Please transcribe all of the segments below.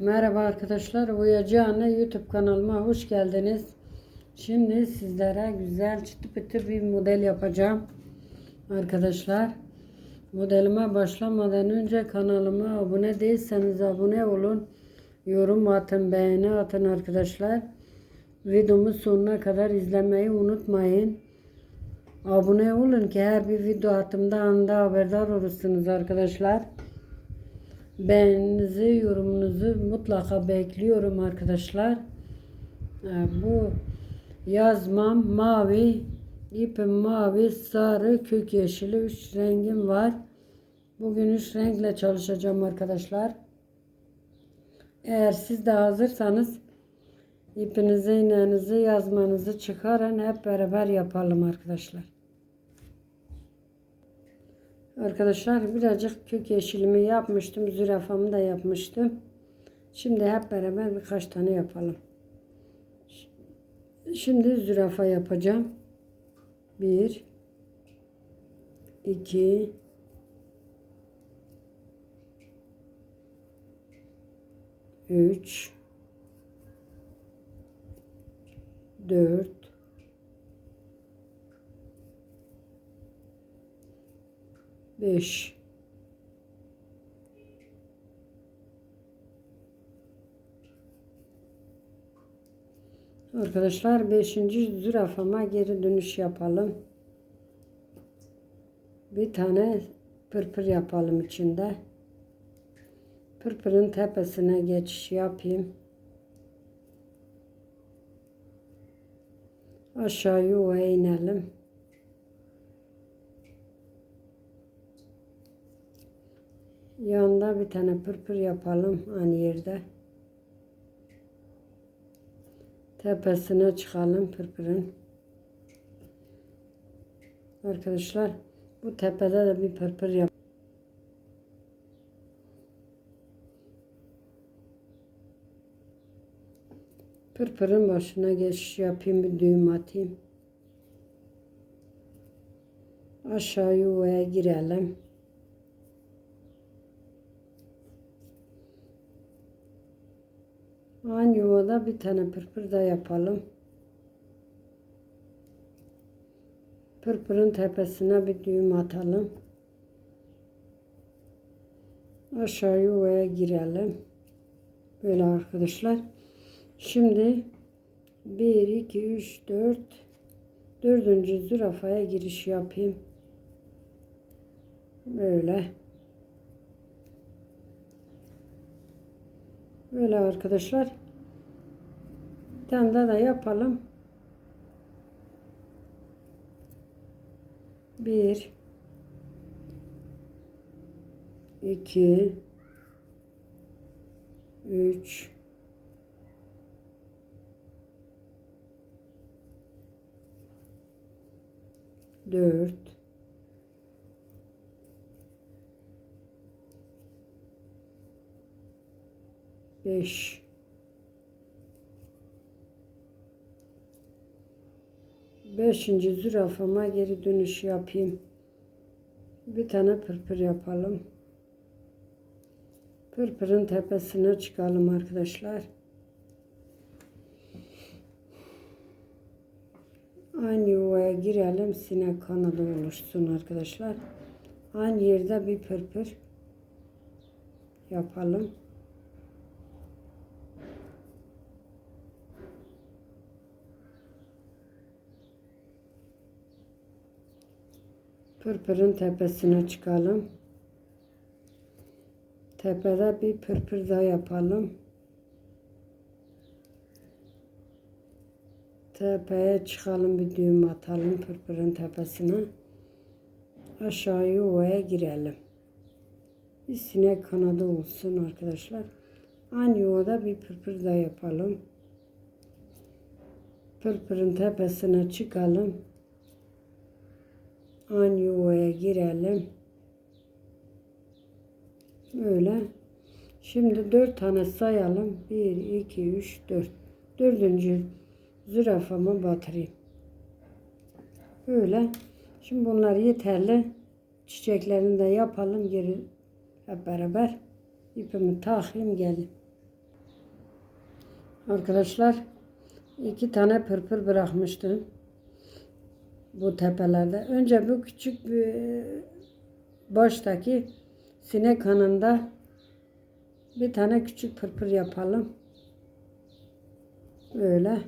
Merhaba arkadaşlar. Uyacı Anne YouTube kanalıma hoş geldiniz. Şimdi sizlere güzel çıtı pıtı bir model yapacağım. Arkadaşlar modelime başlamadan önce kanalıma abone değilseniz abone olun. Yorum atın, beğeni atın arkadaşlar. Videomu sonuna kadar izlemeyi unutmayın. Abone olun ki her bir video attığımda anda haberdar olursunuz arkadaşlar. Beğeninizi, yorumunuzu mutlaka bekliyorum arkadaşlar. Ee, Bu yazmam mavi, ipim mavi, sarı, kök yeşili üç rengim var. Bugün üç renkle çalışacağım arkadaşlar. Eğer siz de hazırsanız ipinizi, iğnenizi, yazmanızı çıkarın. Hep beraber yapalım arkadaşlar. Arkadaşlar birazcık kök yeşilimi yapmıştım. Zürafamı da yapmıştım. Şimdi hep beraber birkaç tane yapalım. Şimdi zürafa yapacağım. Bir, iki, üç, dört, beş, Arkadaşlar 5. zürafama geri dönüş yapalım. Bir tane pırpır yapalım içinde. Pırpırın tepesine geçiş yapayım. Aşağı yuvaya inelim. Yanında bir tane pırpır yapalım aynı yerde. Tepesine çıkalım pırpırın. Arkadaşlar bu tepede de bir pırpır yap. Pırpırın başına geçiş yapayım bir düğüm atayım. Aşağı yuvaya girelim. Yuvada bir tane pırpır da yapalım. Pırpırın tepesine bir düğüm atalım. Aşağı yuvaya girelim. Böyle arkadaşlar. Şimdi 1, 2, 3, 4 dördüncü zürafaya giriş yapayım. Böyle. Böyle arkadaşlar. Tane daha da yapalım. Bir, iki, üç, dört, beş, beşinci zürafama geri dönüş yapayım. Bir tane pırpır yapalım. Pırpırın tepesine çıkalım arkadaşlar. Aynı yuvaya girelim. Sinek kanadı oluşsun arkadaşlar. Aynı yerde bir pırpır yapalım. Pırpırın tepesine çıkalım. Tepede bir pırpır daha yapalım. Tepeye çıkalım bir düğüm atalım pırpırın tepesine. Aşağı yuvaya girelim. Bir sinek kanadı olsun arkadaşlar. Aynı yuvada bir pırpır daha yapalım. Pırpırın tepesine çıkalım. Aynı yuvaya girelim. Böyle. Şimdi dört tane sayalım. Bir, iki, üç, dört. Dördüncü zürafamı batırayım. Böyle. Şimdi bunlar yeterli. Çiçeklerini de yapalım. Geri hep beraber ipimi takayım gelin. Arkadaşlar iki tane pırpır bırakmıştım. Bu tepelerde. Önce bu küçük bir baştaki sinek kanında bir tane küçük pırpır yapalım. Böyle.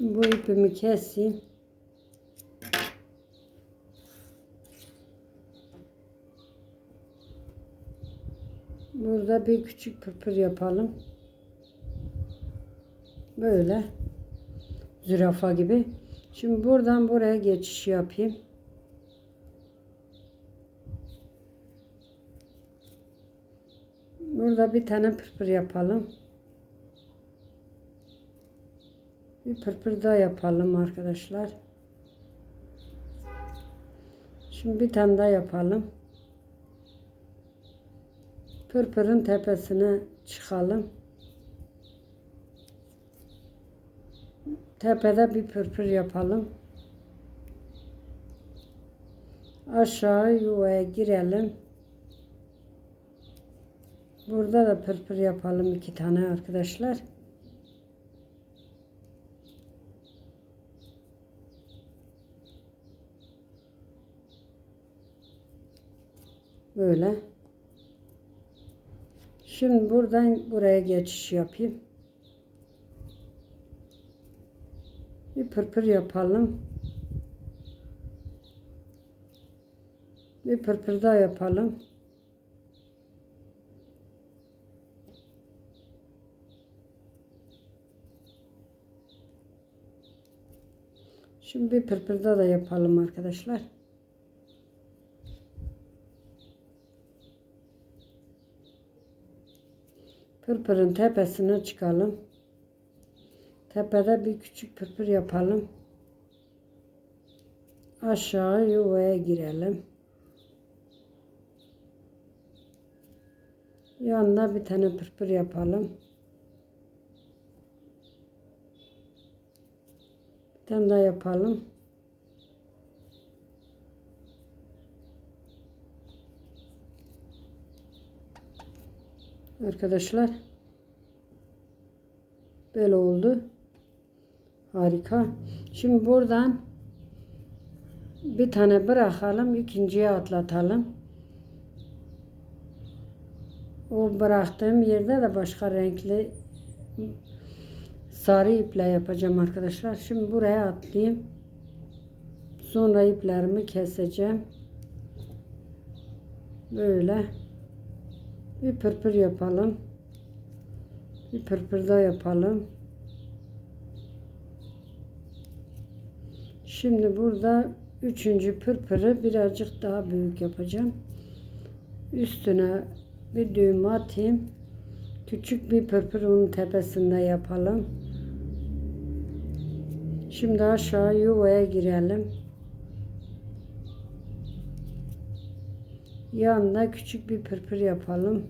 Bu ipimi keseyim. Burada bir küçük pırpır yapalım. Böyle. Zürafa gibi. Şimdi buradan buraya geçiş yapayım. Burada bir tane pırpır yapalım. Bir pırpır daha yapalım arkadaşlar. Şimdi bir tane daha yapalım. Pırpırın tepesine çıkalım. Tepede bir pırpır yapalım. Aşağı yuvaya girelim. Burada da pırpır yapalım iki tane arkadaşlar. Böyle. Şimdi buradan buraya geçiş yapayım. Bir pırpır yapalım. Bir pırpır daha yapalım. Şimdi bir pırpır daha da yapalım arkadaşlar. Pırpırın tepesine çıkalım. Tepede bir küçük pırpır yapalım. Aşağı yuvaya girelim. Yanına bir tane pırpır yapalım. Bir tane daha yapalım. Arkadaşlar böyle oldu. Harika. Şimdi buradan bir tane bırakalım. ikinciye atlatalım. O bıraktığım yerde de başka renkli sarı iple yapacağım arkadaşlar. Şimdi buraya atlayayım. Sonra iplerimi keseceğim. Böyle. Bir pırpır yapalım. Bir pırpır daha yapalım. Şimdi burada üçüncü pırpırı birazcık daha büyük yapacağım. Üstüne bir düğüm atayım. Küçük bir pırpır onun tepesinde yapalım. Şimdi aşağı yuvaya girelim. Yanına küçük bir pırpır yapalım.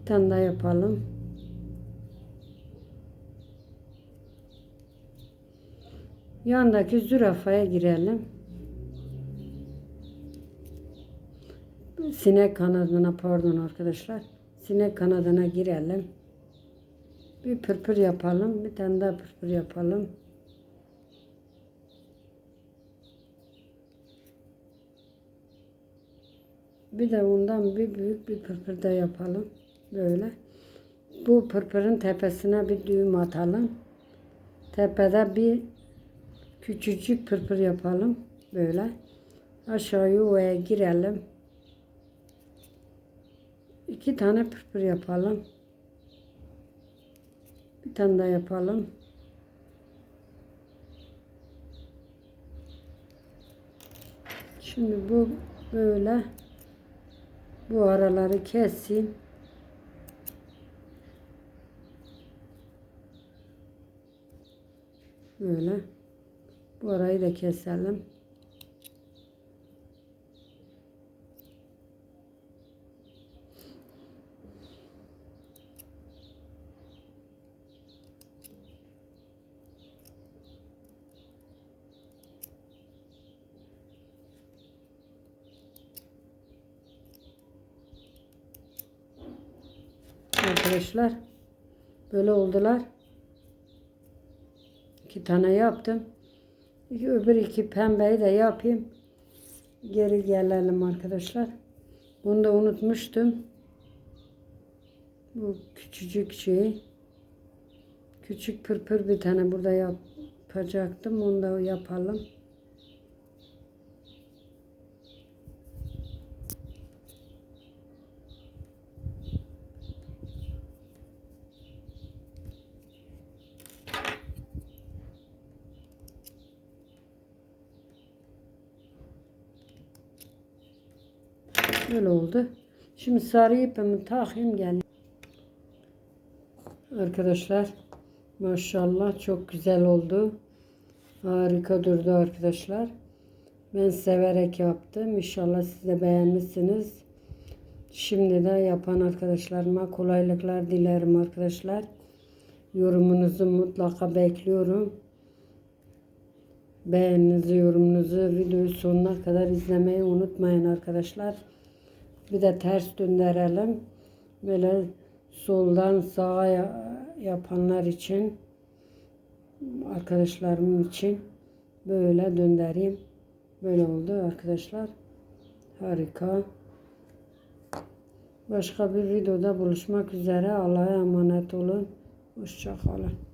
Bir tane daha yapalım. Yandaki zürafaya girelim. Sinek kanadına pardon arkadaşlar. Sinek kanadına girelim. Bir pırpır yapalım. Bir tane daha pırpır yapalım. Bir de ondan bir büyük bir pırpır da yapalım. Böyle. Bu pırpırın tepesine bir düğüm atalım. Tepede bir küçücük pırpır yapalım. Böyle. Aşağı yuvaya girelim. İki tane pırpır yapalım. Bir tane daha yapalım. Şimdi bu böyle bu araları keseyim. Böyle. Bu arayı da keselim. Arkadaşlar. Böyle oldular. İki tane yaptım. İki, öbür iki pembeyi de yapayım. Geri gelelim arkadaşlar. Bunu da unutmuştum. Bu küçücük şey. Küçük pırpır bir tane burada yapacaktım. Onu da yapalım. Böyle oldu. Şimdi sarı ipimi takayım gelin. Arkadaşlar maşallah çok güzel oldu. Harika durdu arkadaşlar. Ben severek yaptım. İnşallah siz de beğenmişsiniz. Şimdi de yapan arkadaşlarıma kolaylıklar dilerim arkadaşlar. Yorumunuzu mutlaka bekliyorum. Beğeninizi, yorumunuzu, videoyu sonuna kadar izlemeyi unutmayın arkadaşlar. Bir de ters döndürelim. Böyle soldan sağa ya- yapanlar için arkadaşlarım için böyle döndüreyim. Böyle oldu arkadaşlar. Harika. Başka bir videoda buluşmak üzere. Allah'a emanet olun. Hoşça kalın.